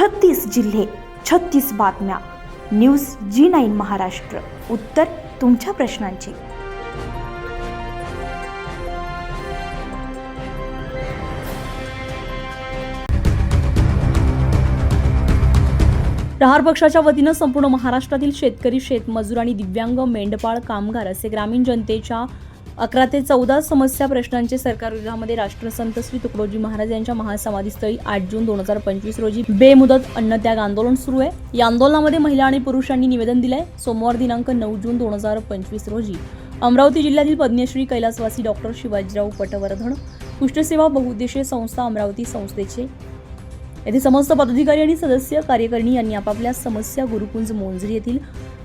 छत्तीस जिल्हे छत्तीस बातम्या. न्यूज जी नाईन महाराष्ट्र. उत्तर तुमच्या प्रश्नांची. प्रहार पक्षाच्या वतीनं संपूर्ण महाराष्ट्रातील शेतकरी शेतमजूर आणि दिव्यांग मेंढपाळ कामगार असे ग्रामीण जनतेच्या अकरा ते चौदा समस्या प्रश्नांचे सरकार विभागामध्ये राष्ट्रसंत श्री तुकडोजी महाराज यांच्या महासमाधीस्थळी आठ जून दोन हजार पंचवीस रोजी बेमुदत अन्नत्याग आंदोलन सुरू आहे. या आंदोलनामध्ये महिला आणि पुरुषांनी निवेदन दिलंय. सोमवार दिनांक नऊ जून दोन हजार पंचवीस रोजी अमरावती जिल्ह्यातील पद्मश्री कैलासवासी डॉक्टर शिवाजीराव पटवर्धन कुष्ठसेवा बहुउद्देशीय संस्था अमरावती संस्थेचे येथे समस्त पदाधिकारी आणि सदस्य कार्यकारिणी यांनी आपापल्या समस्या गुरुकुंज मोंजरी येथील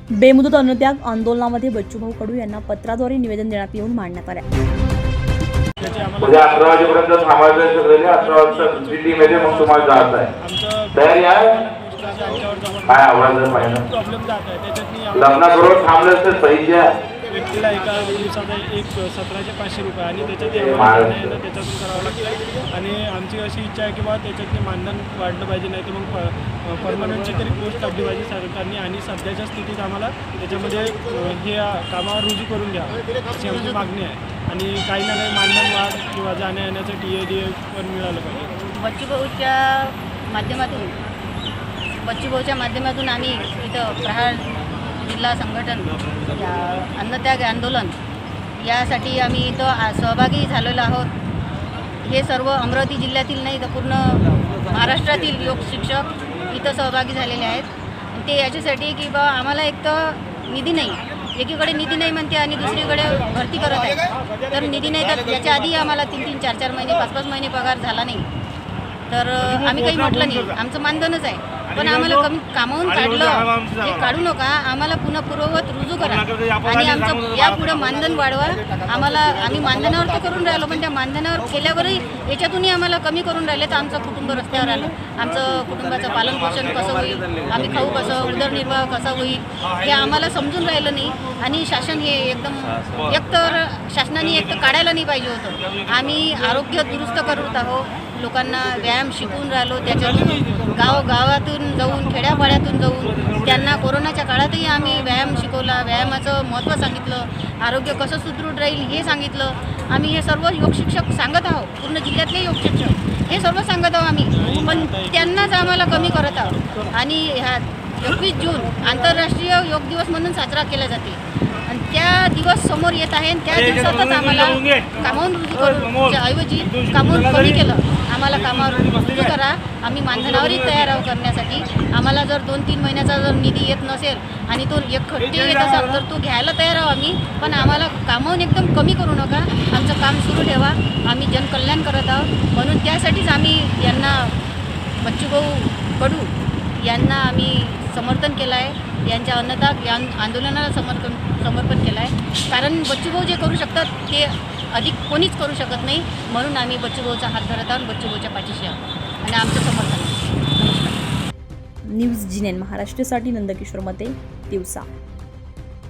बेमुदत अन्नत्याग आंदोलनामध्ये बच्चूभाऊ कडू यांना पत्राद्वारे निवेदन देण्यात येऊन मांडण्यात आले. म्हणजे उद्या अकरा वाजेपर्यंत थांबायचं सगळे अकरा वाजता दुसरी टीम मग तुम्हाला जायचं आहे. तयारी आहे? काय आवडायचं पाहिजे लग्नाबरोबर थांबलं तर पैसे आहे. व्यक्तीला एका दिवसाचा एक सतराशे पाचशे रुपये आणि त्याच्यात ना त्याच्यातून करावं लागतं. आणि आमची अशी इच्छा आहे की बा त्याच्यातनी मानधन वाढलं पाहिजे नाही तर मग परमनंटची तरी पोस्ट काढली पाहिजे सरकारने. आणि सध्याच्या स्थितीत आम्हाला त्याच्यामध्ये हे कामावर रुजू करून द्या अशी आमची मागणी आहे. आणि काही ना काही मानधन वाढ किंवा जाण्या येण्याचं टी ए डी ए पण मिळालं पाहिजे. बच्चूभाऊच्या माध्यमातून बच्चूभाऊच्या माध्यमातून आम्ही इथं प्रहार जिल्हा संघटन या अन्नत्याग आंदोलन यासाठी आम्ही इथं सहभागी झालेलो आहोत. हे सर्व अमरावती जिल्ह्यातील नाही तर पूर्ण महाराष्ट्रातील योग शिक्षक इथं सहभागी झालेले आहेत. आणि ते याच्यासाठी की बा आम्हाला एक तर निधी नाही. एकीकडे निधी नाही म्हणते आणि दुसरीकडे भरती करत आहे तर निधी नाही तर याच्या आधी आम्हाला तीन तीन चार चार महिने पाच पाच महिने पगार झाला नाही. तर आम्ही काही म्हटलं नाही. आमचं मानधनच आहे. पण आम्हाला कमी कामावून काढलं. हे काढू नका. आम्हाला पुन्हा पूर्ववत रुजू करा. आणि आमचं यापुढे मानधन वाढवा. आम्हाला आम्ही मानधनावर तर करून राहिलो पण त्या मानधनावर केल्यावरही याच्यातूनही आम्हाला कमी करून राहिले तर आमचं कुटुंब रस्त्यावर आलं. आमचं कुटुंबाचं पालनपोषण कसं होईल? आम्ही खाऊ कसं उदरनिर्वाह कसा होईल? हे आम्हाला समजून राहिलं नाही. आणि शासन हे एकदम एकतर शासनाने एक तर काढायला नाही पाहिजे होतं. आम्ही आरोग्य दुरुस्त करत आहोत. लोकांना व्यायाम शिकवून राहिलो त्याच्यातून गाव गावातून जाऊन खेड्यापाड्यातून जाऊन त्यांना कोरोनाच्या काळातही आम्ही व्यायाम शिकवला व्यायामाचं महत्त्व सांगितलं आरोग्य कसं सुदृढ राहील हे सांगितलं. आम्ही हे सर्व योगशिक्षक सांगत आहोत पूर्ण जिल्ह्यातले योगशिक्षक हे सर्व सांगत आहोत आम्ही. पण त्यांनाच आम्हाला कमी करत आहोत. आणि ह्या एकवीस जून आंतरराष्ट्रीय योग दिवस म्हणून साजरा केला जाते. आणि त्या दिवस समोर येत आहे आणि त्या दिवसातच आम्हाला कामावून रुजू करून ऐवजी कामावून कमी केलं. आम्हाला कामावर रुजू करा. आम्ही मानधनावरही तयार आहोत करण्यासाठी. आम्हाला जर दोन तीन महिन्याचा जर निधी येत नसेल आणि तो एक खट्टी येत असेल तर तो घ्यायला तयार आहोत आम्ही. पण आम्हाला कामावून एकदम कमी करू नका. आमचं काम सुरू ठेवा. आम्ही जनकल्याण करत आहोत. म्हणून त्यासाठीच आम्ही यांना बच्चूभाऊ कडू यांना आम्ही समर्थन केलं आहे यांच्या अन्नदाग या आंदोलनाला समर्थन समर्पण केलं आहे कारण बच्चूभाऊ जे करू शकतात ते अधिक कोणीच करू शकत नाही. म्हणून आम्ही बच्चूभाऊचा हात धरत आहोत बच्चूभाऊच्या पाठीशी आहोत. आणि आमचं समर्थन. न्यूज जिनेन महाराष्ट्रासाठी नंदकिशोर मते दिवसा.